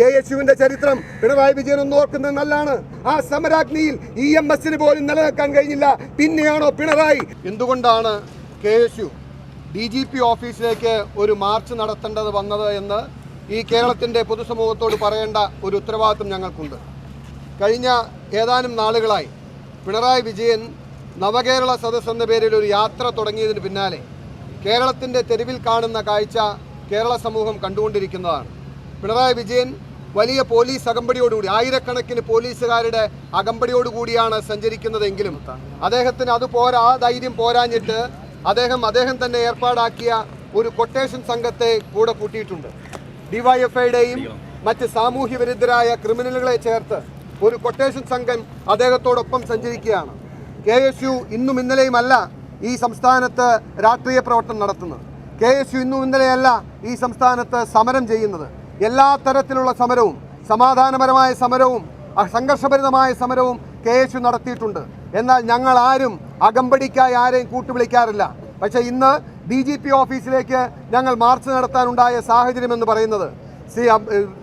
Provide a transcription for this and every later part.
K S യുവിന്റെ ചരിത്രം പിണറായി വിജയൻ ഒന്ന് ഓർക്കുന്നത് നല്ലതാണ്. ആ സമരാഗ്നിയിൽ ഇ എം എസിന് പോലും നിലനിൽക്കാൻ കഴിഞ്ഞില്ല. പിന്നെയാണോ പിണറായി? എന്തുകൊണ്ടാണ് K S U D G P ഓഫീസിലേക്ക് ഒരു മാർച്ച് നടത്തേണ്ടത് വന്നത് എന്ന് ഈ കേരളത്തിന്റെ പൊതുസമൂഹത്തോട് പറയേണ്ട ഒരു ഉത്തരവാദിത്വം ഞങ്ങൾക്കുണ്ട്. കഴിഞ്ഞ ഏതാനും നാളുകളായി പിണറായി വിജയൻ നവകേരള സദസ് എന്ന പേരിൽ ഒരു യാത്ര തുടങ്ങിയതിന് പിന്നാലെ കേരളത്തിന്റെ തെരുവിൽ കാണുന്ന കാഴ്ച കേരള സമൂഹം കണ്ടുകൊണ്ടിരിക്കുന്നതാണ്. പിണറായി വിജയൻ വലിയ പോലീസ് അകമ്പടിയോടുകൂടി ആയിരക്കണക്കിന് പോലീസുകാരുടെ അകമ്പടിയോടുകൂടിയാണ് സഞ്ചരിക്കുന്നതെങ്കിലും അദ്ദേഹത്തിന് അത് പോരാ ധൈര്യം പോരാഞ്ഞിട്ട് അദ്ദേഹം അദ്ദേഹം തന്നെ ഏർപ്പാടാക്കിയ ഒരു കൊട്ടേഷൻ സംഘത്തെ കൂടെ കൂട്ടിയിട്ടുണ്ട്. ഡിവൈഎഫ്ഐയുടെയും മറ്റ് സാമൂഹ്യ വിരുദ്ധരായ ക്രിമിനലുകളെ ചേർത്ത് ഒരു കൊട്ടേഷൻ സംഘം അദ്ദേഹത്തോടൊപ്പം സഞ്ചരിക്കുകയാണ്. കെ എസ് യു ഇന്നും ഇന്നലെയുമല്ല ഈ സംസ്ഥാനത്ത് രാഷ്ട്രീയ പ്രവർത്തനം നടത്തുന്നത്. കെ എസ് യു ഇന്നും ഇന്നലെയല്ല ഈ സംസ്ഥാനത്ത് സമരം ചെയ്യുന്നത്. എല്ലാ തരത്തിലുള്ള സമരവും സമാധാനപരമായ സമരവും സംഘർഷഭരിതമായ സമരവും കെ എസ് യു നടത്തിയിട്ടുണ്ട്. എന്നാൽ ഞങ്ങൾ ആരും അകമ്പടിക്കായി ആരെയും കൂട്ടുവിളിക്കാറില്ല. പക്ഷേ ഇന്ന് ഡി ജി പി ഓഫീസിലേക്ക് ഞങ്ങൾ മാർച്ച് നടത്താനുണ്ടായ സാഹചര്യം എന്ന് പറയുന്നത് സി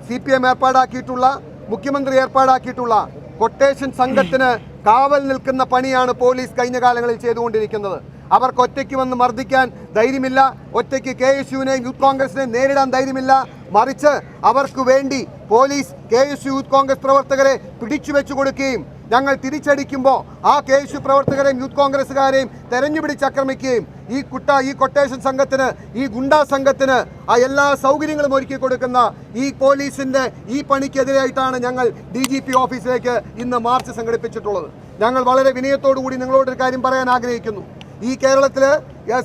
സി പി എം ഏർപ്പാടാക്കിയിട്ടുള്ള മുഖ്യമന്ത്രി ഏർപ്പാടാക്കിയിട്ടുള്ള കൊട്ടേഷൻ സംഘത്തിന് കാവൽ നിൽക്കുന്ന പണിയാണ് പോലീസ് കഴിഞ്ഞ കാലങ്ങളിൽ ചെയ്തുകൊണ്ടിരിക്കുന്നത്. അവർക്ക് ഒറ്റയ്ക്ക് വന്ന് മർദ്ദിക്കാൻ ധൈര്യമില്ല. ഒറ്റയ്ക്ക് കെ എസ് യുവിനെയും യൂത്ത് കോൺഗ്രസിനെയും നേരിടാൻ ധൈര്യമില്ല. മറിച്ച് അവർക്ക് വേണ്ടി police K S youth Congress പ്രവർത്തകരെ പിടിച്ചു വെച്ചു കൊടുക്കുകയും ഞങ്ങൾ തിരിച്ചടിക്കുമ്പോൾ ആ കെ എസ് യു പ്രവർത്തകരെയും യൂത്ത് കോൺഗ്രസ്സുകാരെയും തെരഞ്ഞുപിടിച്ച് ആക്രമിക്കുകയും ഈ കുട്ട ഈ കൊട്ടേഷൻ സംഘത്തിന് ഈ ഗുണ്ടാ സംഘത്തിന് ആ എല്ലാ സൗകര്യങ്ങളും ഒരുക്കി കൊടുക്കുന്ന ഈ പോലീസിന്റെ ഈ പണിക്കെതിരായിട്ടാണ് ഞങ്ങൾ ഡി ജി പി ഓഫീസിലേക്ക് ഇന്ന് മാർച്ച് സംഘടിപ്പിച്ചിട്ടുള്ളത്. ഞങ്ങൾ വളരെ വിനയത്തോടു കൂടി നിങ്ങളോടൊരു കാര്യം പറയാൻ ആഗ്രഹിക്കുന്നു. ഈ കേരളത്തിൽ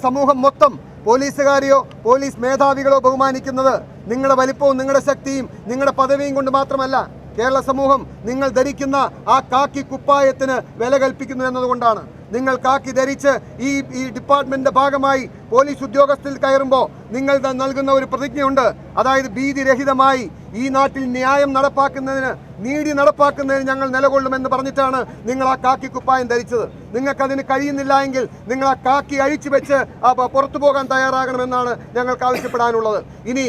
സമൂഹം മൊത്തം പോലീസുകാരെയോ പോലീസ് മേധാവികളോ ബഹുമാനിക്കുന്നത് നിങ്ങളുടെ വലിപ്പവും നിങ്ങളുടെ ശക്തിയും നിങ്ങളുടെ പദവിയും കൊണ്ട് മാത്രമല്ല കേരള സമൂഹം നിങ്ങൾ ധരിക്കുന്ന ആ കാക്കി കുപ്പായത്തിന് വില കൽപ്പിക്കുന്നു എന്നതുകൊണ്ടാണ്. നിങ്ങൾ കാക്കി ധരിച്ച് ഈ ഈ ഡിപ്പാർട്ട്മെന്റിന്റെ ഭാഗമായി പോലീസ് ഉദ്യോഗസ്ഥരിൽ കയറുമ്പോൾ നിങ്ങൾ നൽകുന്ന ഒരു പ്രതിജ്ഞയുണ്ട്. അതായത് ഭീതിരഹിതമായി ഈ നാട്ടിൽ ന്യായം നടപ്പാക്കുന്നതിന് നീതി നടപ്പാക്കുന്നതിന് ഞങ്ങൾ നിലകൊള്ളുമെന്ന് പറഞ്ഞിട്ടാണ് നിങ്ങൾ ആ കാക്കി കുപ്പായം ധരിച്ചത്. നിങ്ങൾക്കതിന് കഴിയുന്നില്ല എങ്കിൽ നിങ്ങൾ ആ കാക്കി അഴിച്ചു വെച്ച് പുറത്തു പോകാൻ തയ്യാറാകണമെന്നാണ് ഞങ്ങൾക്ക് ആവശ്യപ്പെടാനുള്ളത്. ഇനി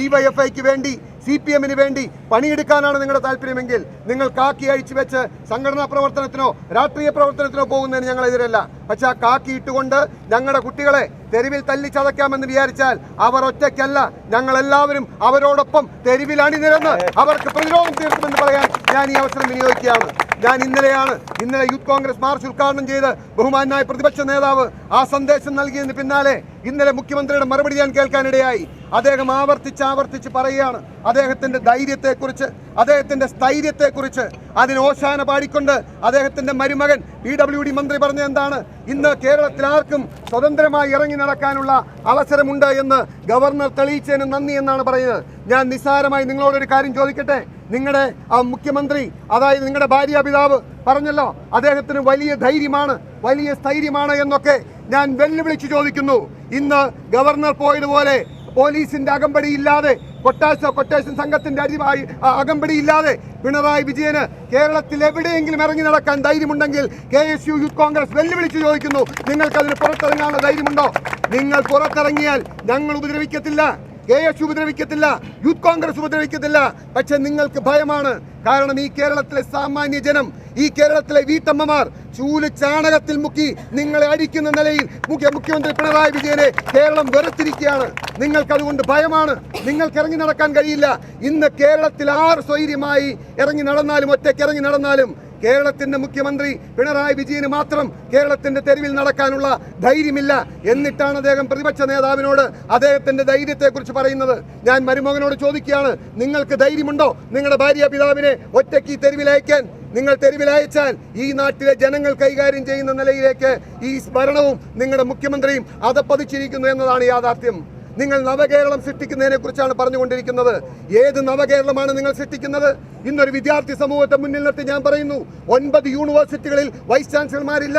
ഡിവൈഎഫ്ഐക്ക് വേണ്ടി സി പി എമ്മിന് വേണ്ടി പണിയെടുക്കാനാണ് നിങ്ങളുടെ താല്പര്യമെങ്കിൽ നിങ്ങൾ കാക്കി അഴിച്ചു വെച്ച് സംഘടനാ പ്രവർത്തനത്തിനോ രാഷ്ട്രീയ പ്രവർത്തനത്തിനോ പോകുന്നതിന് ഞങ്ങളെതിരല്ല. പക്ഷെ ആ കാക്കി ഇട്ടുകൊണ്ട് ഞങ്ങളുടെ കുട്ടികളെ തെരുവിൽ തല്ലിച്ചതയ്ക്കാമെന്ന് വിചാരിച്ചാൽ അവർ ഒറ്റയ്ക്കല്ല. ഞങ്ങൾ എല്ലാവരും അവരോടൊപ്പം തെരുവിൽ അണിനിരന്ന് അവർക്ക് പ്രതിരോധം തീർക്കുമെന്ന് പറയാൻ ഞാൻ ഈ അവസരം വിനിയോഗിക്കുകയാണ്. ഞാൻ ഇന്നലെയാണ് ഇന്നലെ യൂത്ത് കോൺഗ്രസ് മാർച്ച് ഉദ്ഘാടനം ചെയ്ത് ബഹുമാനായ പ്രതിപക്ഷ നേതാവ് ആ സന്ദേശം നൽകിയതിന് പിന്നാലെ ഇന്നലെ മുഖ്യമന്ത്രിയുടെ മറുപടി ഞാൻ കേൾക്കാനിടയായി. അദ്ദേഹം ആവർത്തിച്ച് ആവർത്തിച്ച് പറയുകയാണ്. അദ്ദേഹത്തിന്റെ ധൈര്യത്തെക്കുറിച്ച് അദ്ദേഹത്തിന്റെ സ്ഥൈര്യത്തെക്കുറിച്ച് അതിന് ഓശാന പാടിക്കൊണ്ട് അദ്ദേഹത്തിന്റെ മരുമകൻ പി ഡബ്ല്യു ഡി മന്ത്രി പറഞ്ഞ എന്താണ്? ഇന്ന് കേരളത്തിൽ ആർക്കും സ്വതന്ത്രമായി ഇറങ്ങി നടക്കാനുള്ള അവസരമുണ്ട് എന്ന് ഗവർണർ തെളിയിച്ചതിന് നന്ദി എന്നാണ് പറയുന്നത്. ഞാൻ നിസ്സാരമായി നിങ്ങളോടൊരു കാര്യം ചോദിക്കട്ടെ? നിങ്ങളുടെ മുഖ്യമന്ത്രി അതായത് നിങ്ങളുടെ ഭാര്യ പിതാവ് പറഞ്ഞല്ലോ അദ്ദേഹത്തിന് വലിയ ധൈര്യമാണ് വലിയ സ്ഥൈര്യമാണ് എന്നൊക്കെ ഞാൻ വെല്ലുവിളിച്ച് ചോദിക്കുന്നു. ഇന്ന് ഗവർണർ പോയതുപോലെ പോലീസിന്റെ അകമ്പടി ഇല്ലാതെ കൊട്ടാശ കൊട്ടേഷൻ സംഘത്തിന്റെ അരിവായി അകമ്പടി ഇല്ലാതെ പിണറായി വിജയന് കേരളത്തിൽ എവിടെയെങ്കിലും ഇറങ്ങി നടക്കാൻ ധൈര്യമുണ്ടെങ്കിൽ K S U youth Congress വെല്ലുവിളിച്ച് ചോദിക്കുന്നു. നിങ്ങൾക്കതിന് പുറത്തിറങ്ങാനുള്ള ധൈര്യമുണ്ടോ? നിങ്ങൾ പുറത്തിറങ്ങിയാൽ ഞങ്ങൾ ഉപദ്രവിക്കത്തില്ല. കെ എസ് ഉപദ്രവിക്കത്തില്ല യൂത്ത് കോൺഗ്രസ് ഉപദ്രവിക്കത്തില്ല. പക്ഷെ നിങ്ങൾക്ക് ഭയമാണ്. കാരണം ഈ കേരളത്തിലെ സാമാന്യ ജനം ഈ കേരളത്തിലെ വീട്ടമ്മമാർ ചൂൽ ചാണകത്തിൽ മുക്കി നിങ്ങളെ അടിക്കുന്ന നിലയിൽ മുഖ്യ മുഖ്യമന്ത്രി പിണറായി വിജയനെ കേരളം വെറുത്തിരിക്കുകയാണ്. നിങ്ങൾക്ക് അതുകൊണ്ട് ഭയമാണ്. നിങ്ങൾക്ക് ഇറങ്ങി നടക്കാൻ കഴിയില്ല. ഇന്ന് കേരളത്തിൽ ആർ സ്വൈര്യമായി ഇറങ്ങി നടന്നാലും ഒറ്റയ്ക്ക് ഇറങ്ങി നടന്നാലും കേരളത്തിന്റെ മുഖ്യമന്ത്രി പിണറായി വിജയന് മാത്രം കേരളത്തിന്റെ തെരുവിൽ നടക്കാനുള്ള ധൈര്യമില്ല എന്നിട്ടാണ് അദ്ദേഹം പ്രതിപക്ഷ നേതാവിനോട് അദ്ദേഹത്തിന്റെ ധൈര്യത്തെക്കുറിച്ച് പറയുന്നത്. ഞാൻ മരുമകനോട് ചോദിക്കുകയാണ് നിങ്ങൾക്ക് ധൈര്യമുണ്ടോ? നിങ്ങളുടെ ഭാര്യ പിതാവിനെ ഒറ്റയ്ക്ക് തെരുവിൽ നിങ്ങൾ തെരുവിലയച്ചാൽ ഈ നാട്ടിലെ ജനങ്ങൾ കൈകാര്യം ചെയ്യുന്ന നിലയിലേക്ക് ഈ സ്മരണവും നിങ്ങളുടെ മുഖ്യമന്ത്രിയും അതപ്പതിച്ചിരിക്കുന്നു എന്നതാണ് യാഥാർത്ഥ്യം. നിങ്ങൾ നവകേരളം സൃഷ്ടിക്കുന്നതിനെ കുറിച്ചാണ് പറഞ്ഞുകൊണ്ടിരിക്കുന്നത്. ഏത് നവകേരളമാണ് നിങ്ങൾ സൃഷ്ടിക്കുന്നത്? ഇന്നൊരു വിദ്യാർത്ഥി സമൂഹത്തെ മുന്നിൽ നിർത്തി ഞാൻ പറയുന്നു ഒൻപത് യൂണിവേഴ്സിറ്റികളിൽ വൈസ് ചാൻസലർമാരില്ല.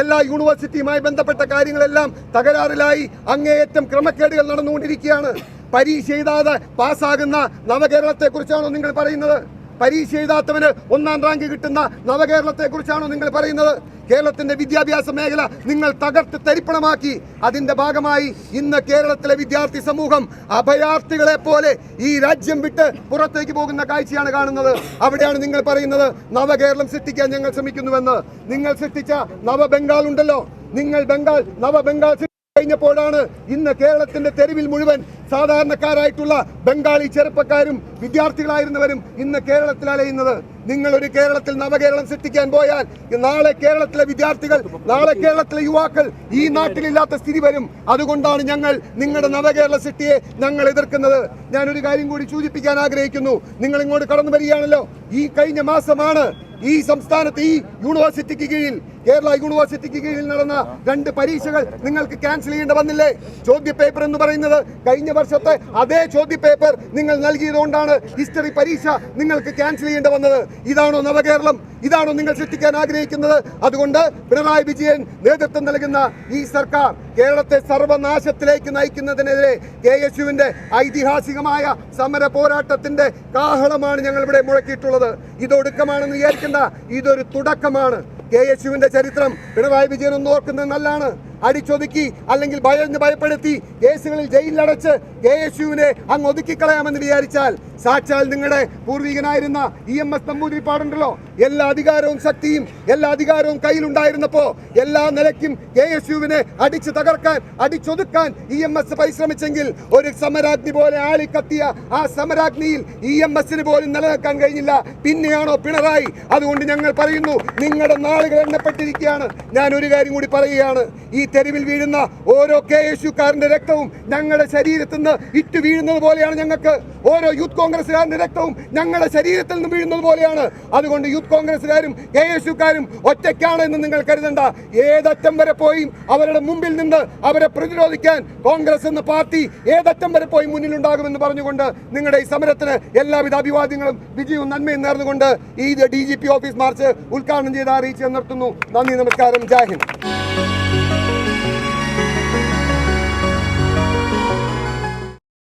എല്ലാ യൂണിവേഴ്സിറ്റിയുമായി ബന്ധപ്പെട്ട കാര്യങ്ങളെല്ലാം തകരാറിലായി അങ്ങേയറ്റം ക്രമക്കേടുകൾ നടന്നുകൊണ്ടിരിക്കുകയാണ്. പരീക്ഷ എഴുതാതെ പാസ്സാകുന്ന നവകേരളത്തെ കുറിച്ചാണോ നിങ്ങൾ പറയുന്നത്? പരീക്ഷ എഴുതാത്തവന് ഒന്നാം റാങ്ക് കിട്ടുന്ന നവകേരളത്തെ കുറിച്ചാണോ നിങ്ങൾ പറയുന്നത്? കേരളത്തിന്റെ വിദ്യാഭ്യാസ മേഖല നിങ്ങൾ തകർത്ത് തരിപ്പണമാക്കി. അതിന്റെ ഭാഗമായി ഇന്ന് കേരളത്തിലെ വിദ്യാർത്ഥി സമൂഹം അഭയാർത്ഥികളെ പോലെ ഈ രാജ്യം വിട്ട് പുറത്തേക്ക് പോകുന്ന കാഴ്ചയാണ് കാണുന്നത്. അവിടെയാണ് നിങ്ങൾ പറയുന്നത് നവകേരളം സൃഷ്ടിക്കാൻ ഞങ്ങൾ ശ്രമിക്കുന്നുവെന്ന്. നിങ്ങൾ സൃഷ്ടിച്ച നവബംഗാൾ ഉണ്ടല്ലോ. നിങ്ങൾ ബംഗാൾ നവബംഗാൾ കഴിഞ്ഞപ്പോഴാണ് ഇന്ന് കേരളത്തിന്റെ തെരുവിൽ മുഴുവൻ സാധാരണക്കാരായിട്ടുള്ള ബംഗാളി ചെറുപ്പക്കാരും വിദ്യാർത്ഥികളായിരുന്നവരും ഇന്ന് കേരളത്തിൽ അലയുന്നത്. നിങ്ങൾ ഒരു കേരളത്തിൽ നവകേരളം സൃഷ്ടിക്കാൻ പോയാൽ നാളെ കേരളത്തിലെ വിദ്യാർത്ഥികൾ നാളെ കേരളത്തിലെ യുവാക്കൾ ഈ നാട്ടിലില്ലാത്ത സ്ഥിതി വരും. അതുകൊണ്ടാണ് ഞങ്ങൾ നിങ്ങളുടെ നവകേരള സൃഷ്ടിയെ ഞങ്ങൾ എതിർക്കുന്നത്. ഞാൻ ഒരു കാര്യം കൂടി സൂചിപ്പിക്കാൻ ആഗ്രഹിക്കുന്നു. നിങ്ങൾ ഇങ്ങോട്ട് കടന്നു വരികയാണല്ലോ. ഈ കഴിഞ്ഞ മാസമാണ് ഈ സംസ്ഥാനത്ത് ഈ യൂണിവേഴ്സിറ്റിക്ക് കീഴിൽ കേരള യൂണിവേഴ്സിറ്റിക്ക് കീഴിൽ നടന്ന രണ്ട് പരീക്ഷകൾ നിങ്ങൾക്ക് ക്യാൻസൽ ചെയ്യേണ്ടി വന്നില്ലേ? ചോദ്യ പേപ്പർ എന്ന് പറയുന്നത് കഴിഞ്ഞ വർഷത്തെ അതേ ചോദ്യ പേപ്പർ നിങ്ങൾ നൽകിയതുകൊണ്ടാണ് ഹിസ്റ്ററി പരീക്ഷ നിങ്ങൾക്ക് ക്യാൻസൽ ചെയ്യേണ്ടി വന്നത്. ഇതാണോ നവകേരളം? ഇതാണോ നിങ്ങൾ സൃഷ്ടിക്കാൻ ആഗ്രഹിക്കുന്നത്? അതുകൊണ്ട് പിണറായി വിജയൻ നേതൃത്വം നൽകുന്ന ഈ സർക്കാർ കേരളത്തെ സർവനാശത്തിലേക്ക് നയിക്കുന്നതിനെതിരെ കെ എസ് യുവിന്റെ ഐതിഹാസികമായ സമര പോരാട്ടത്തിന്റെ കാഹളമാണ് ഞങ്ങൾ ഇവിടെ മുഴക്കിയിട്ടുള്ളത്. ഇതൊടുക്കമാണെന്ന് വിചാരിക്കേണ്ട. ഇതൊരു തുടക്കമാണ്. കെ എസ് യുവിന്റെ ചരിത്രം പിണറായി വിജയൻ ഒന്ന് ഓർക്കുന്നത് നല്ലതാണ്. അടിച്ചൊതുക്കി അല്ലെങ്കിൽ ഭയന്ന് ഭയപ്പെടുത്തി കേസുകളിൽ ജയിലിലടച്ച് കെ എസ് യുവിനെ അങ്ങ് ഒതുക്കിക്കളയാമെന്ന് വിചാരിച്ചാൽ സാക്ഷാൽ നിങ്ങളുടെ പൂർവികനായിരുന്ന ഇ എം എസ് നമ്പൂതിരിപ്പാടുണ്ടല്ലോ എല്ലാ അധികാരവും ശക്തിയും എല്ലാ അധികാരവും കയ്യിലുണ്ടായിരുന്നപ്പോൾ എല്ലാ നിലയ്ക്കും കെ എസ് യുവിനെ അടിച്ചു തകർക്കാൻ അടിച്ചൊതുക്കാൻ ഇ എം എസ് പരിശ്രമിച്ചെങ്കിൽ ഒരു സമരാഗ്നി പോലെ ആളിക്കത്തിയ ആ സമരാഗ്നിയിൽ ഇ എം എസിന് പോലും നിലനിൽക്കാൻ കഴിഞ്ഞില്ല. പിന്നെയാണോ പിണറായി? അതുകൊണ്ട് ഞങ്ങൾ പറയുന്നു നിങ്ങളുടെ നാളുകൾ എണ്ണപ്പെട്ടിരിക്കുകയാണ്. ഞാൻ ഒരു കാര്യം കൂടി പറയുകയാണ്. ഈ തെരുവിൽ വീഴുന്ന ഓരോ കെ എസ് യുക്കാരന്റെ രക്തവും ഞങ്ങളുടെ ശരീരത്തിൽ നിന്ന് ഇറ്റ് വീഴുന്നത് പോലെയാണ് ഞങ്ങൾക്ക്. ഓരോ യൂത്ത് കോൺഗ്രസ്സുകാരന്റെ രക്തവും ഞങ്ങളുടെ ശരീരത്തിൽ നിന്ന് വീഴുന്നത് പോലെയാണ്. അതുകൊണ്ട് യൂത്ത് കോൺഗ്രസ്സുകാരും കെ എസ് യുക്കാരും ഒറ്റയ്ക്കാണ് എന്ന് നിങ്ങൾ കരുതണ്ട. ഏതറ്റം വരെ പോയി അവരുടെ മുമ്പിൽ നിന്ന് അവരെ പ്രതിരോധിക്കാൻ കോൺഗ്രസ് എന്ന പാർട്ടി ഏതറ്റം വരെ പോയി മുന്നിലുണ്ടാകുമെന്ന് പറഞ്ഞുകൊണ്ട് നിങ്ങളുടെ ഈ സമരത്തിന് എല്ലാവിധ അഭിവാദ്യങ്ങളും വിജയവും നന്മയും നേർന്നുകൊണ്ട് ഈ D G P office march ഉദ്ഘാടനം ചെയ്ത് അറിയിച്ച് നിർത്തുന്നു. നന്ദി നമസ്കാരം. ജാഹിന്ദ്